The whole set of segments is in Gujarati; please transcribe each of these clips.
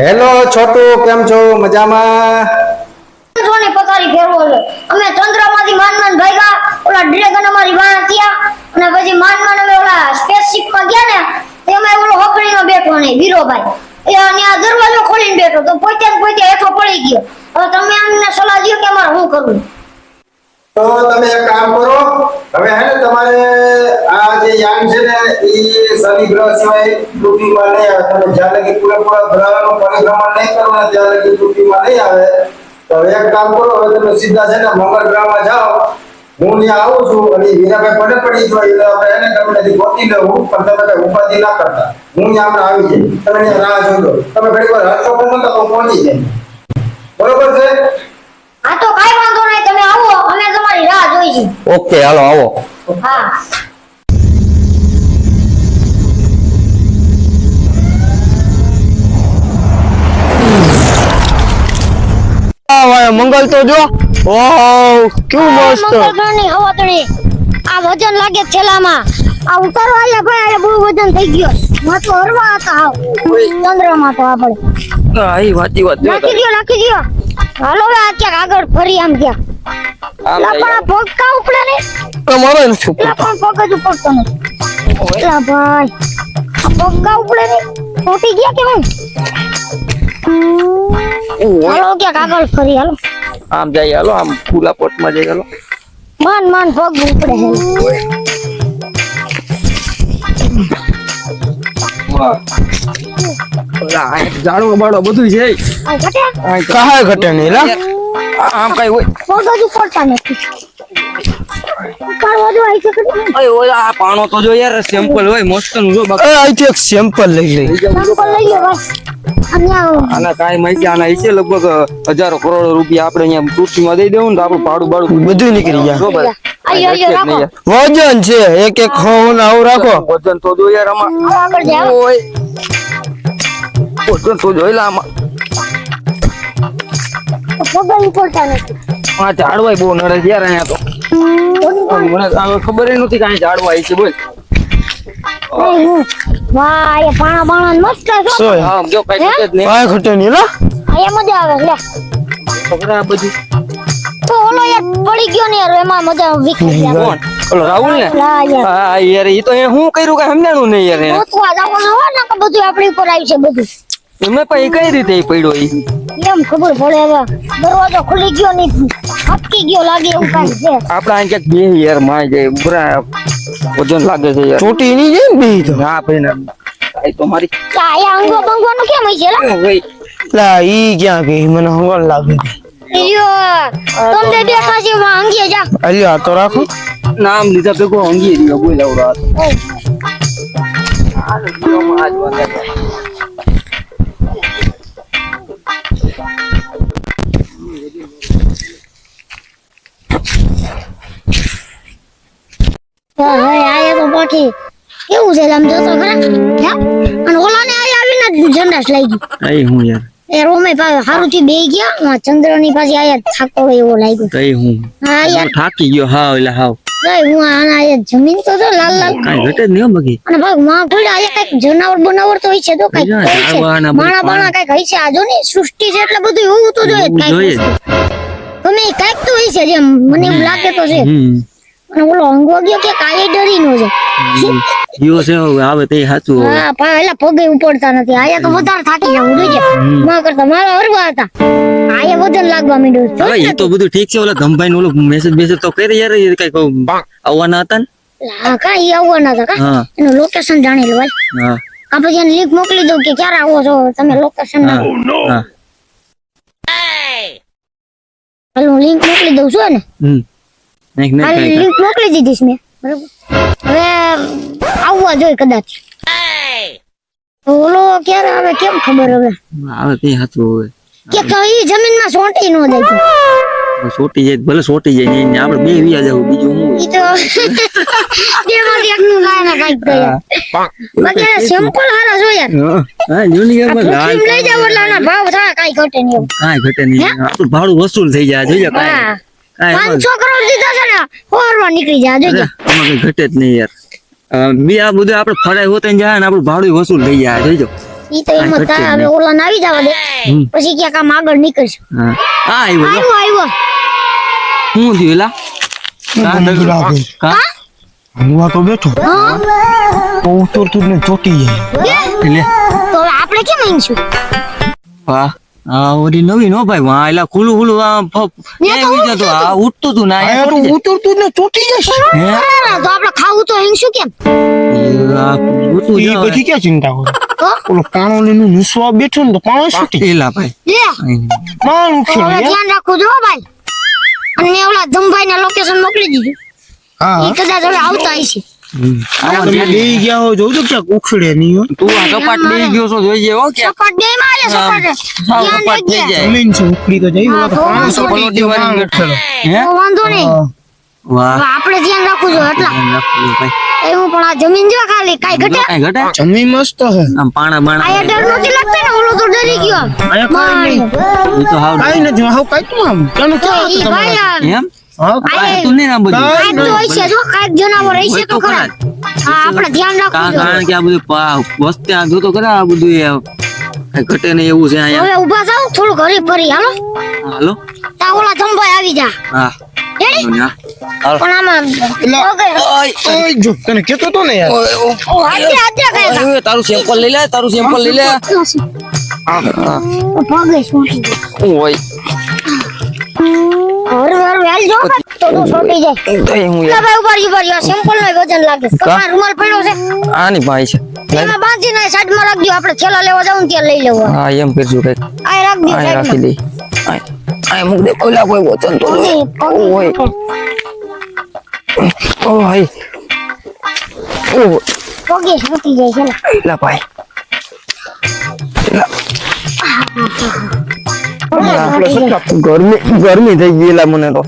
હેલો છોટુ, કેમ છો? મજામાં? છો ને પથારી ફેરવો છે. અમે ચંદ્રમાંથી માનમાન માન ભાગ્યા, ઓલા ડ્રેગન અમારી વાહ થયા, અને પછી માન માન અમે ઓલા સ્પેસશિપમાં ગયા ને તેમાં ઓલો હકડીનો બેઠો ને વીરોભાઈ. એ ત્યાં દરવાજો ખોલીને બેઠો, તો પોતે પોતે હેઠો પડી ગયો. હવે તમે અમને સલાહ દો કે અમારે શું કરવું તો તમે એક કામ કરો, હવે હે તમારે આ જે યાન છે ને એ શનિ ગ્રહ સિવાય પૃથ્વીમાં નહીં આવે. તમે જ્યાં લગી પૂરેપૂરા ગ્રહનું પરિભ્રમણ નહીં કરો ત્યાં લગી પૃથ્વીમાં નહીં આવે. તો હવે એક કામ કરો, હવે તમે સીધા છે ને મંગળ ગ્રહમાં જાઓ. હું ત્યાં આવું છું અને ઈ પડે પડી જો એટલે આપણે એને ગમે નથી ગોતી લેવું પણ તમે કઈ ઉપાધિ ના કરતા. હું ત્યાં આપણે આવી જાય તમે રાહ જોજો. તમે ઘણી વાર હરખો પણ તો પહોંચી જાય બરોબર છે? હા તો કાઈ વાંધો નહીં તમે આવો અમે તમારી રાહ જોઈશું. ઓકે હાલો આવો. હા. આ મંગલ તો જો. ઓહો કેવું મસ્ત. મંગળગ્રહની હવાતણી આ વજન લાગે છેલામાં આ ઉતારો આલે ભાઈ આ બહુ વજન થઈ ગયો. મત હરવા હતા ચંદ્રમાં તો આપણે. હા એ વાતી વાત નાખી દો નાખી દો હાલો હવે આ ક્યાંક આગળ ફરી આમ ગયા. લા પણ આ પગ કા ઉપડે ને? તમારે નથી લા પણ પગ જ ઉપડતો નથી લા ભાઈ આ પગ કા ઉપડે ને? તૂટી ગયા કે હું હાલો ક્યાંક આગળ ફરી હાલો. આમ જાય હાલો આમ ફૂલા પોટમાં જઈ હાલો. માન માન પગ ઉપડે છે. જાડો બાડો બધું છે. કાહે ઘટે નહીં લા. આમ કઈ હોય. ફોટો જ ઉપડતા નથી પાણો તો જો યાર સેમ્પલ હોય મસ્તનું જો બાકી. અહીંથી એક સેમ્પલ લઈ લઈ સેમ્પલ લઈ લે ભાઈ આના કાંઈ માહિતી આના છે લગભગ હજારો કરોડો રૂપિયા આપણે અહીંયા તૂટીમાં દઈ દેવું ને તો આપણું ભાડું બાડું બધું નીકળી જાય બરોબર આયો, આયો, રાખો. વજન છે એક એક ખોન આવું રાખો. વજન તો જો યાર આમાં. વજન તો જોઈ લા આમાં. પગ જ નથી. આ ઝાડવાય બહુ નડે યાર અહીંયા તો. મને આ ખબર નથી કે ઝાડવાય છે બોલ. વાહ એ પાણા બાણા મસ્ત છે. હા જો કઈ જ નહીં. કાંઈ ખટે નહીં લા આ મજા આવે લે. ખબર આ બધું. તો ઓલો યાર પડી ગયો ને યાર એમાં મજા વિખરી ગયા. ઓલો રાહુલ ને? હા યાર. એ તો એ હું કર્યું કઈ સમજાણું નહીં યાર. ગોતવા ને બધું આપણી ઉપર આવી છે બધું. એમને પણ એ કઈ રીતે પડ્યો ઈ? એમ ખબર પડે હવે. દરવાજો ખુલી ગયો ને હટકી ગયો લાગે એવું કાંઈ છે. આપડે અહીં ક્યાંક બે યારમાં જાય બરા વજન લાગે છે યાર. ચોટી ની જાય ને બી તો. હા ભાઈ ના આ તો મારી લા, અહીંયા બંગો નું કેમ છે લા? લા ઈ ક્યાં ગઈ? મને હંગલ લાગે ઈયો, તમને બેઠા છે અંગે જા. અલ્યો આ તો રાખો. નામ લીધા ભેગો અંગી રહ્યો બોલ આવડો આ આ આજ વાત તો પાછી કેવું છે આમ જોતો ખરા. અને ઓલાને આયા આવીને જ લઈ ગયું. કઈ હું યાર? એ રોમે પાસે હારું થી બે ગયા માં ચંદ્રની પાસે આયા થાકો એવો લાગ્યો. કઈ હું? હા યાર થાકી ગયો હાવ એટલે હાવ. ગઈ હું આના આયા જમીન તો જો લાલ લાલ. કાંઈ ઘટે જ નહીં હો અને ભાઈ માં થોડા આયા કંઈક જનાવર બનાવર તો હોય છે તો કંઈક. માણા બાણા કંઈક હોય છે. આજો ની સૃષ્ટિ છે એટલે બધું હોવું તો જોઈએ કાંઈક. ગમે ઈ તો હોય છે જેમ મને એવું લાગે તો છે. અને ઓલો અંગો ગયો કે કાંઈ ડરી નો છે જીવો છે હવે આવે તે સાચું હા પા એલા પગે ઉપડતા નથી. આયા તો વધારે થાકી જવું માં કરતા મારા હરવા હતા. આયા વજન લાગવા માંડ્યું હવે એ તો બધું ઠીક છે ઓલા ધમભાઈ ઓલો મેસેજ બેસેજ તો કરી યાર એ કંઈક આવવાના હતા ને? હા કા ઈ આવવાના હતા કા? એનું લોકેશન જાણી લો હા. આ પછી એને લિંક મોકલી દઉં કે ક્યારે આવો છો તમે લોકેશન હા. હા. હાલ હું લિંક મોકલી દઉં છું ને. હમ. હાલ કાંઈ લિંક મોકલી દીધી છે મેં બરોબર? હવે આવવા જોઈએ કદાચ. ઓલો ક્યારે આવે કેમ ખબર હવે? આવે કઈ સાચું હવે. કે કઈ જમીનમાં સોંટી નો જાય સોટી જાય ભલે સોટી જાય ને આપણે બે વિયા જવું બીજું હું ઈ તો બેમાંથી એકનું કાંઈ ને કાંઈક તો યાર. બાકી સિમ્પલ હારા જો યાર હા હા યુનિયરમાં લાલ લઈ જાવ એટલે આના ભાવ થાય કાઈ ઘટે નહીં કાઈ ઘટે નહીં. આપણું ભાડું વસૂલ થઈ જાય જોઈએ કાંઈ. હા કાંઈ એમાં- પાંચસો કરોડ દીધા છે ને હોરવા નીકળી જોજો. આમાં ઘટે જ નહીં યાર. બી આ બધું આપણે ફરાય હોતે જાય ને આપણું ભાડું વસૂલ થઈ જાય જોજો. ઈ તો એમ જ હવે ઓલા ને આવી જવા દે. પછી ક્યાં કામ આગળ નીકળશું. હા. આ આવ્યો જો. આવ્યો આવ્યો. હું થયું એલા? કા હું આ તો બેઠો. તો ઉતરતું જ ને ચોટી જાય. લે. તો આપણે કેમ આવીશું? વાહ ઓરી નવી નો ભાઈ વાહ એલા ખુલ્લું ખુલ્લું આ ફ- તો ક્યાંય બીજા તો આ ઉઠતું તું ના આયા તો ઉતરતું ને ચોટી જાય તો આપણે ખાવું તો આવીશું કેમ એ આ ઉઠતું એ જ બધી ક્યાં ચિંતા કરો ઓલો પાણો લઈને નિસવા બેઠો ને તો પાણો છૂટી એલા ભાઈ હવે ઉખેડી ધ્યાન રાખવું જો ભાઈ અને ઓલા ધમભાઈ ને લોકેશન મોકલી દીધું હા કદાચ હવે આવતા હશે ધ્યાન ગયા હો જોજો ક્યાંક ઉખડે નહીં તું આ કપાટ લઈ ગયો છો જોઈએ હો કે સપાટ બે માં આલે સપાટ સાવ ધ્યાન કપાટ થઈ જાય. જમીન છે ઉખડી તો જઈ તો પલોટી વાળી પાણો હે? વાંધો નહીં. વાહ. આપણે ધ્યાન રાખવું જોઈએ એટલા ધ્યાન રાખવું પણ આ જમીન જો ખાલી કાઈ ઘટે? કઈ ઘટે? જમીન મસ્ત હે આમ પાણા બાણા આયા ડર નથી લાગતો ને? ઓલો તો ડરી ગયો. આયા કાંઈ નહીં. એ તો હાવ કાંઈ નથી હાવ કાંઈ ભાઈ તમારે? આ એમ? હા આ તું નહીં ના બધું. આપણે ધ્યાન રાખવું કારણ કે આ બધું વસ્તી આ જોતો ખરા આ બધું ઘટે નહીં એવું છે અહીંયા. હવે ઊભા થાવ થોડું ઘરે ફરી હાલો? હાલો. તા ઓલા ધમભાઈ આવી જા. હા. રેડી? હા. હાલો. પણ આમાં ઓય જો તને કેતો તો ને યાર. ઓ હાજે હાજે ગયા તારું સેમ્પલ લઈ લે તારું સેમ્પલ લઈ લે. ભાગે શું? ઓય. હર હર વેલ જો. તો તો છોટી જાય. તો હું લા ભાઈ ઉપર ઉપર યો સિમ્પલ નો વજન લાગે. કપા રૂમાલ પડ્યો છે. આની ભાઈ છે. એમાં બાંધીને સાઈડમાં રાખજો. આપણે છેલ્લા લેવા જાવ ત્યાં લઈ લેવો. હા એમ કરજો કંઈક. આ રાખ દી આ સાઈડ રાખી દઈ આ મૂક દે ઓલા કોઈ વચન તો. લે. ઓ ઓય. ઓ પગે છૂટી જાય છે ને. એલા. ભાઈ સટકા ગરમી ગરમી થઈ ગઈ એલા મને તો.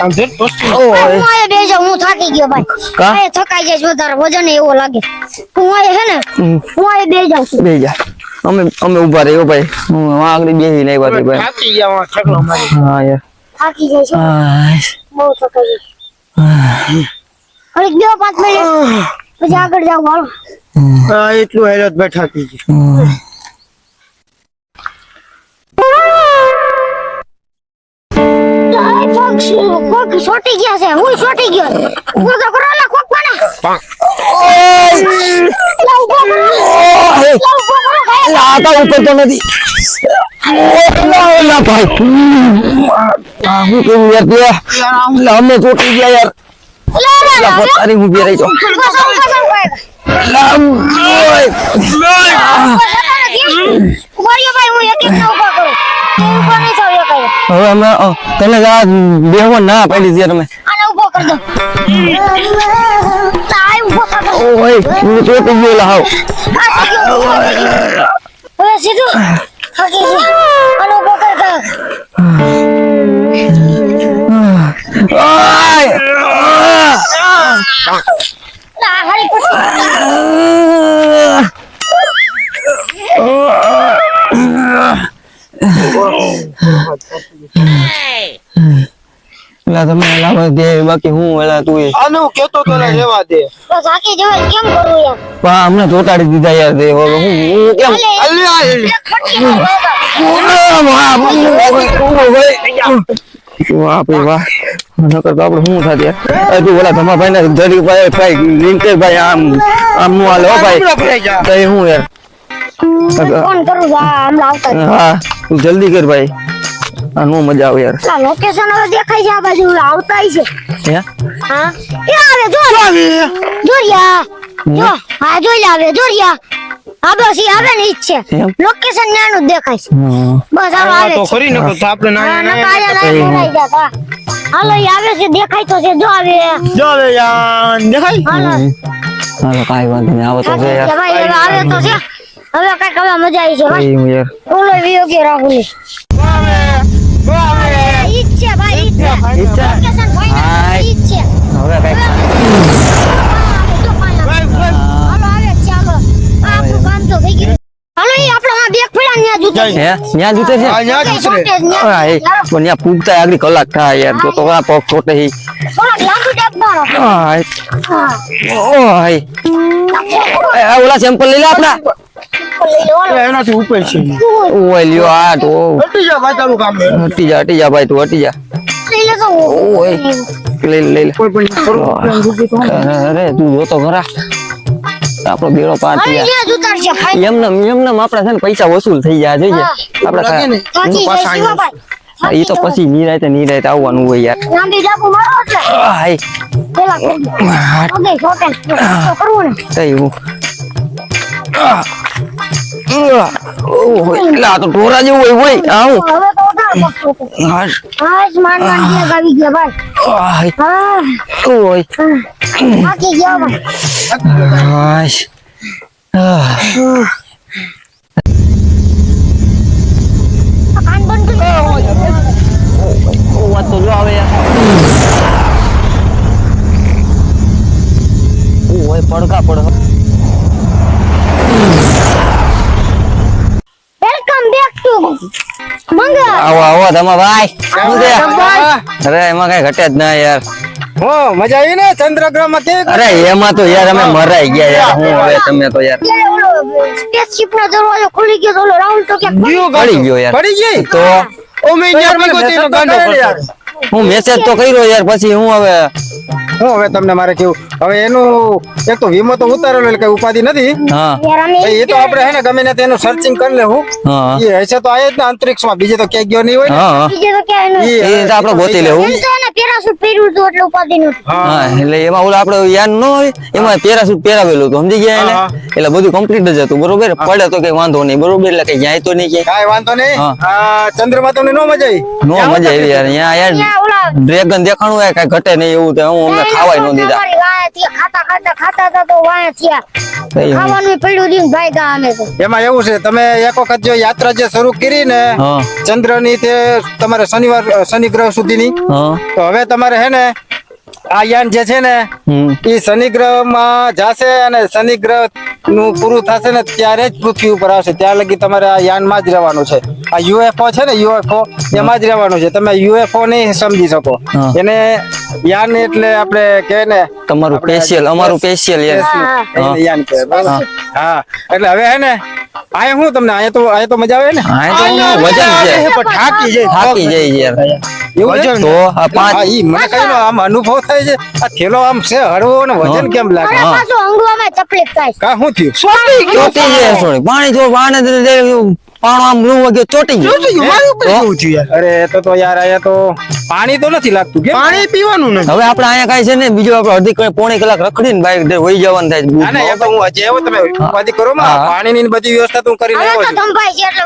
આમ જો વસ્તુ હું ઓય આયે બે જાઉં હું થાકી ગયો ભાઈ. થકાઈ જાય વધારે વજન એવો લાગે. હું હે ને. હું બે જાઉં બે જા. અમે અમે ઊભા રહ્યો ભાઈ. હું આગળ બેસી નહીં વાત ભાઈ. થાકી ગયા વાં મારી. હા યાર. થાકી જાય બહુ થકાઈ જાય હવે બે પાંચ મિનિટ. પછી આગળ જાવ હા એટલું હેરત ભાઈ થાકી ગયું પગ છોટી ગયા છે હું છોટી ગયો. હું તો કરો લા કોક મને લા ઊભો કરો. લા ઊભો કરો ખાય એલા, આ તો ઉપર તો નથી. અમે ચોટી ગયા યાર. પથારી ઊભી રહી જો તું. હવે અમે તને જ આ બેહવા ના પાડી છે તમે ઊભો કરી દો તાય ઊભો કર દો ઓય હું ચોટી ગયો એલા, હાવ સીધું. ગયો. આને ઊભો કર દો ઓય. લા હરી પછી એલા તમે એલા ભાઈ દે બાકી હું એલા તું એ કેતો તો ને દે તો થાકી જવાય કેમ કરું યાર પા અમને ચોટાડી દીધા યાર તે હવે હું હું કેમ અલે અલ્યા એક ફટકી મારવા. વાહ ભાઈ વાહ નકર તો આપણે શું થાત યાર ઓલા ધમા ભાઈ ને જડી ભાઈ ભાઈ લિંકે ભાઈ આમ આમ નું હાલે ભાઈ તો હું યાર ફોન કરું. હા જલ્દી કર ભાઈ આ નો મજા આવે યાર. આ લોકેશન હવે દેખાય છે આ બાજુ આવતાય છે. હે? હા? એ આવે જો. જોરિયા જો હા જોઈ આવે જોરિયા હા બસ ઈ આવે ને ઈ છે. લોકેશન નાનું દેખાય છે. બસ હાલો આવે તો છે. ખરી નકો તો આપણે ના ના ના આયા ના કઈ. હાલો ઈ આવે છે દેખાય તો છે જો આવે. જો આવે યાર દેખાય? હાલો. હાલો કાઈ વાંધો નહીં આવે તો છે યાર. ભાઈ હવે આવે તો છે. હવે કંઈક હવે મજા આવી છે ભાઈ કઈ હું યાર. ઓલો વિયો કે રાહુલ ઈ ભાઈ ઈ જ છે ઈ જ છે? લોકેશન ફાઇનલ હાય. ઈ જ છે હવે કઈ હાલો આવે જ છે, હાલો. આ આપણું કામ તો થઈ ગયું. હાલો, ઈ આપણે આ બેગ પડ્યા ને ત્યાં જૂતા હે છે આ ન્યા જ છે. છે. હા એ પણ પૂગતા આગળ કલાક થાય યાર તો આ પગ છોટે હી લાંબુ. ઓય આ ઓલા સેમ્પલ લઈ લે આપણા. એનાથી ઉપર છે. ઓય લ્યો આ તો. હટી જા ભાઈ તારું કામ હટી જા હટી જા ભાઈ તું હટી જા. ઓય લઈ લે લઈ લે. કોઈ પણ થોડું અરે તું જોતો ખરા. આપણો બેડો ઉતારશે એમને એમને આપડે છે ને પૈસા વસૂલ થઈ જાય જોઈએ આપડે એ તો પછી નિરાયતે નિરાયતે આવવાનું હોય યાર. હાય. કરવું ને. એટલે આ તો ટોરા જેવું હોય હોય. આવું. પડકા તો આવો આવો તમે ભાઈ. શું છે? અરે એમાં કઈ ઘટે જ ના યાર. હો મજા આવી ને ચંદ્રગ્રહમાં કેવી અરે એમાં તો યાર અમે મરાઈ ગયા યાર. હું. હવે તમે તો યાર સ્પેસશિપ નો દરવાજો ખુલી ગયો તો ગયો પડી ગયો યાર. પડી ગઈ? તો? ઓ મેં યાર મને મેં message ગાંડો કરેલ યાર. કરતો. હું મેસેજ તો કર્યો યાર પછી હું હવે હું હવે તમને મારે કેવું હવે એનું એક તો વીમો તો ઉતારેલો એટલે કઈ ઉપાધિ નથી. હા. યાર અમે ભાઈ એ તો આપણે હે ને ગમે ને તેનું સર્ચિંગ કરી લેવું હા. એ હશે તો આ જ ને અંતરિક્ષમાં બીજે તો ક્યાંય ગયો નહીં હોય બીજે તો ક્યાંય એ તો આપણે ગોતી લેવું એમ તો એને પેરાશૂટ પહેર્યું હતું એટલે ઉપાધિ નહોતી. હા. એટલે એમાં ઓલા આપડે યાદ ન હોય એમાં પેરાસૂટ પહેરાવેલું હતું સમજી ગયા એને? એટલે બધું કમ્પ્લીટ જ હતું બરોબર? પડે તો કઈ વાંધો નહીં બરોબર? એટલે કઈ જાય તો નહીં કઈ કાંઈ વાંધો નહીં. ચંદ્રમાં તમને નો મજા આવી? નો મજા આવી યાર અહીંયા યાર ડ્રેગન દેખાણું હોય કઈ ઘટે નહીં એવું તો હું અમને ખાવાય ન દીધા. વાયા થયા. ખાતા ખાતા ખાતા હતા તો વાયા થયા. ખાવાનું પડ્યું રહ્યું ભાઈ ગા અમે તો. એમાં એવું છે તમે એક વખત જો યાત્રા જે શરૂ કરી ને ચંદ્રની તે તમારે શનિવાર શનિ ગ્રહ સુધીની તો હવે તમારે હે ને આ યાન જે છે ને એ શનિ ગ્રહમાં જશે અને શનિ ગ્રહનું પૂરું થશે ને ત્યારે જ પૃથ્વી ઉપર આવશે. ત્યાં લગી તમારે આ યાનમાં જ રહેવાનું છે. આ યુએફઓ છે ને યુએફઓ એમાં જ રહેવાનું છે. તમે યુએફઓ નહીં સમજી શકો. એને યાન એટલે આપણે કે ને તમારું સ્પેશિયલ અમારું સ્પેશિયલ યાર યાન કે હા. એટલે હવે હે ને આય હું તમને આય તો આય તો મજા આવે ને? આય તો વજન છે. પણ થાકી જાય. થાકી જાય યાર. વજન તો આ પાંચ હા ઈ મને કઈ આમ અનુભવ થાય છે. આ થેલો આમ છે હળવો ને વજન કેમ લાગે? હા પાછું અંગવામાં તકલીફ થાય. કા શું થયું? ચોટી જાય સોરી. પાણી જો પાણી પાણો આમ રૂ વગે ચોટી ગયો. મારી ઉપર કેવું છું યાર? અરે તો તો યાર અહીંયા તો પાણી તો નથી લાગતું કે પાણી પીવાનું નથી. હવે આપણે અહીંયા કાઈ છે ને બીજું આપણે અડધી કલાક પોણી કલાક રખડીને બાઈક વહી જવાનું થાય ના ના એ તો હું હજી આવ્યો તમે ઉપાધિ કરો માં. પાણી ની બધી વ્યવસ્થા તું કરીને આવ્યો છું.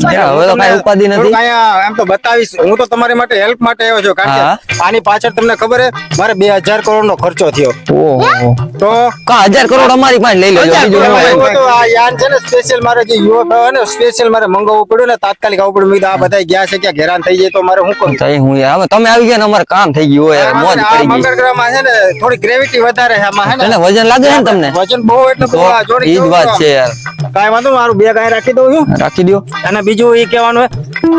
છે હવે તો કાંઈ ઉપાધિ નથી. અહીંયા એમ તો બતાવીશ. હું તો તમારી માટે હેલ્પ માટે આવ્યો છું કારણ કે આની પાછળ તમને ખબર હે મારે બે હજાર કરોડ નો ખર્ચો થયો. ઓહો. તો? કા હજાર કરોડ અમારી પાસે લઈ લેજો બીજું આ યાન છે ને સ્પેશિયલ મારે જે યુવક હોય ને સ્પેશિયલ મારે મંગાવવું પડ્યું ને તાત્કાલિક આવવું પડ્યું. મેં આ બધા ગયા છે કે હેરાન થઈ જાય તો મારે શું કરું થઈ હું હવે તમે આવી ગયા ને અમારે કામ થઈ ગયું હોય મોજ પડી ગઈ. મંગળ ગ્રહમાં છે ને થોડી ગ્રેવિટી વધારે છે આમાં એને ને? વજન લાગે છે ને તમને? વજન બહુ એટલે બહુ આ જોડી ઈ જ વાત છે. યાર. કાઈ વાંધો મારું બે ગાય રાખી દઉં છું. રાખી દો અને બીજું એ કહેવાનું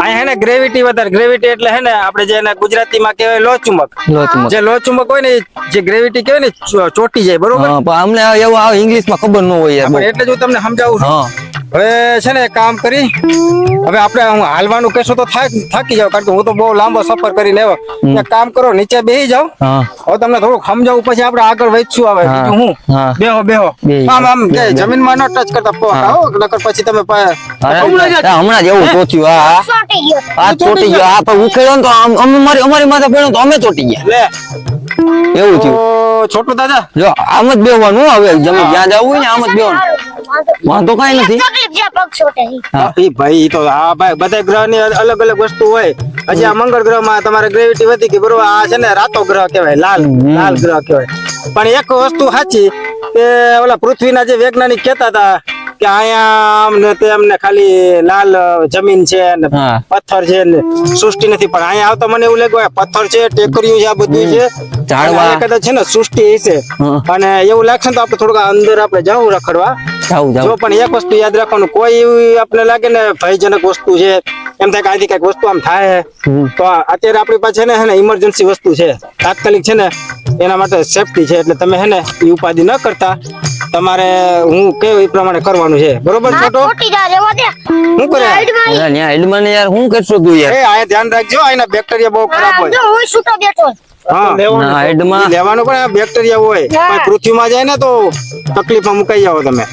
આ હે ને ગ્રેવિટી વધારે. ગ્રેવિટી એટલે હે ને આપણે જે એને ગુજરાતીમાં કહેવાય લોચુમક લો ચમક જે લોચુમક હોય ને જે ગ્રેવિટી કહેવાય ને ચોટી જાય બરોબર? હા પણ અમને એવું આવે ઇંગ્લિશમાં ખબર ન હોય યાર એટલે જ હું તમને સમજાવું છું. હા. હવે છે ને એક કામ કરી. હવે આપણે હું હાલવાનું કહેશો તો થાકી જાવ કારણ કે હું તો બહુ લાંબો સફર કરીને આવ્યો. એક કામ કરો નીચે બેસી જાવ હવે તમને થોડુંક સમજાવું પછી આપણે આગળ વધશું હવે. હા. હું? બેહો બેહો. આમ આમ બેહો, બેહો. ન ટચ કરતા નકર પછી તમે હમણાં જ- એવું ચોટ્યું હા હા. ચોંટી ગયો. આ ચોટી ગયો. આ પણ ઉખેડ્યો ને તો અમારી અમારી માથે પડ્યો તો અમે ચોટી ગયા. એવું થયું. છોટું દાદા? જો આમ જ બેવાનું હવે જમીન જ્યાં જવું હોય ને આમ જ બેવાનું વાંધો કઈ નથી. ભાઈ તો આ ભાઈ બધા ગ્રહની અલગ અલગ વસ્તુ હોય. હજી આ મંગળ ગ્રહમાં તમારે ગ્રેવિટી વધી ગઈ બરોબર? આ છે ને રાતો ગ્રહ કહેવાય લાલ લાલ ગ્રહ કહેવાય. પણ એક વસ્તુ સાચી કે ઓલા પૃથ્વીના જે વૈજ્ઞાનિક કહેતા હતા કે અહીંયા તેમને ને ખાલી લાલ જમીન છે ને પથ્થર છે ને સૃષ્ટિ નથી. પણ અહીંયા આવતા મને એવું લાગ્યું પથ્થર છે ટેકરીઓ છે આ બધું છે. ઝાડવા. કદાચ છે ને સૃષ્ટિ છે. અને એવું લાગશે ને તો આપણે થોડુંક અંદર આપણે જવું રખડવા. જાવું જો જાવું પણ એક વસ્તુ યાદ રાખવાનું કોઈ આપણે લાગે ને ભયજનક વસ્તુ છે એમ થાય કે આથી કંઈક વસ્તુ આમ થાય. તો અત્યારે આપણી પાસે છે ને હે ને ઇમરજન્સી વસ્તુ છે. તાત્કાલિક છે ને એના માટે સેફટી છે એટલે તમે હે ને એ ઉપાધિ ન કરતા. તમારે હું કેવું એ પ્રમાણે કરવાનું છે. બરોબર છોટો? શું કરે? હેડમાં યાર હું કરશો તું યાર? એ આ ધ્યાન રાખજો આના બેક્ટેરિયા બહુ ખરાબ હોય. જો હું છૂટો બેઠો લેવાનું પણ આ બેક્ટેરિયા હોય. પણ પૃથ્વીમાં જાય ને તો તકલીફમાં મુકાઈ જાવ તમે.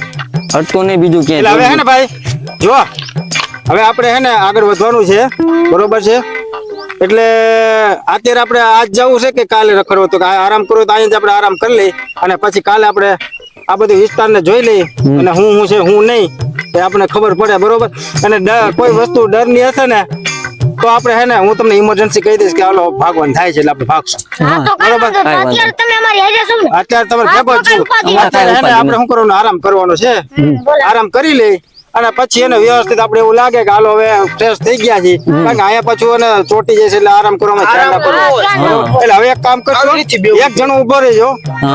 અટકો નહીં બીજું એટલે હવે હે ને ભાઈ જો હવે આપણે હે ને આગળ વધવાનું છે બરોબર છે? એટલે અત્યારે આપણે આજ જવું છે કે કાલે રખડવું? તો આરામ કરવો તો અહીંયા જ આપણે આરામ કરી લઈ અને પછી કાલે આપણે આ બધું વિસ્તારને જોઈ લઈ અને હું હું છે હું નહીં એ આપણને ખબર પડે બરોબર? અને ડર કોઈ વસ્તુ ડરની હશે ને તો આપણે હે ને હું તમને ઇમરજન્સી કહી દઈશ કે હાલો ભાગવાન થાય છે એટલે આપણે ભાગશું. બરોબર. અત્યારે તમે અમારી છો અત્યારે તમારે ભેગો છું. અત્યારે હે ને આપણે શું કરવાનું? આરામ કરવાનો છે. આરામ કરી લઈ અને પછી એને વ્યવસ્થિત આપણે એવું લાગે કે હાલો હવે ફ્રેશ થઈ ગયા છે કારણ કે અહીંયા પાછું એને ચોટી જશે એટલે આરામ કરવામાં ના પડે એટલે હવે એક કામ કરજો એક જણો ઊભો રહેજો.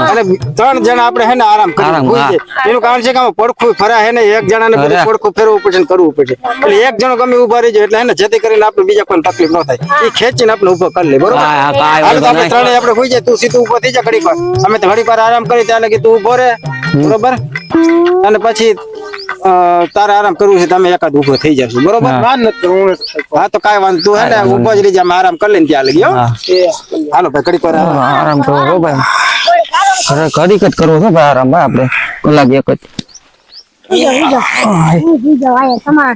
અને ત્રણ જણા આપણે હે ને આરામ કરી. જાય. એનું કારણ છે કે પડખું ફરા હે ને એક જણાને બધું પડખું ફેરવું પડશે કરવું પડશે એટલે એક જણો ગમે ઊભા રહેજો એટલે હે ને જેથી કરીને આપણે બીજા કોઈ તકલીફ ન થાય. એ ખેંચીને આપણે ઊભો કરી લે બરોબર? આપણે ત્રણે આપણે હોઈ જાય તું સીધું ઊભો થઈ જા ઘડી વાર. અમે તો ઘડી વાર આરામ કરી ત્યાં લગી તું ઊભો રહે. બરોબર? અને પછી તારે આરામ કરવું છે તમે એકાદ ઊભો થઈ જશો બરોબર? હા. હા તો કઈ વાંધો તું હે ને? ઊભો જ રહી જા આરામ કરી લઈને ત્યાં લગી હો. હાલો ભાઈ કડી પર આરામ. કરો હો ભાઈ. ખરે ઘડીક જ કરવો છે ભાઈ આરામ ભાઈ આપણે. કલાક એક જ. તમારા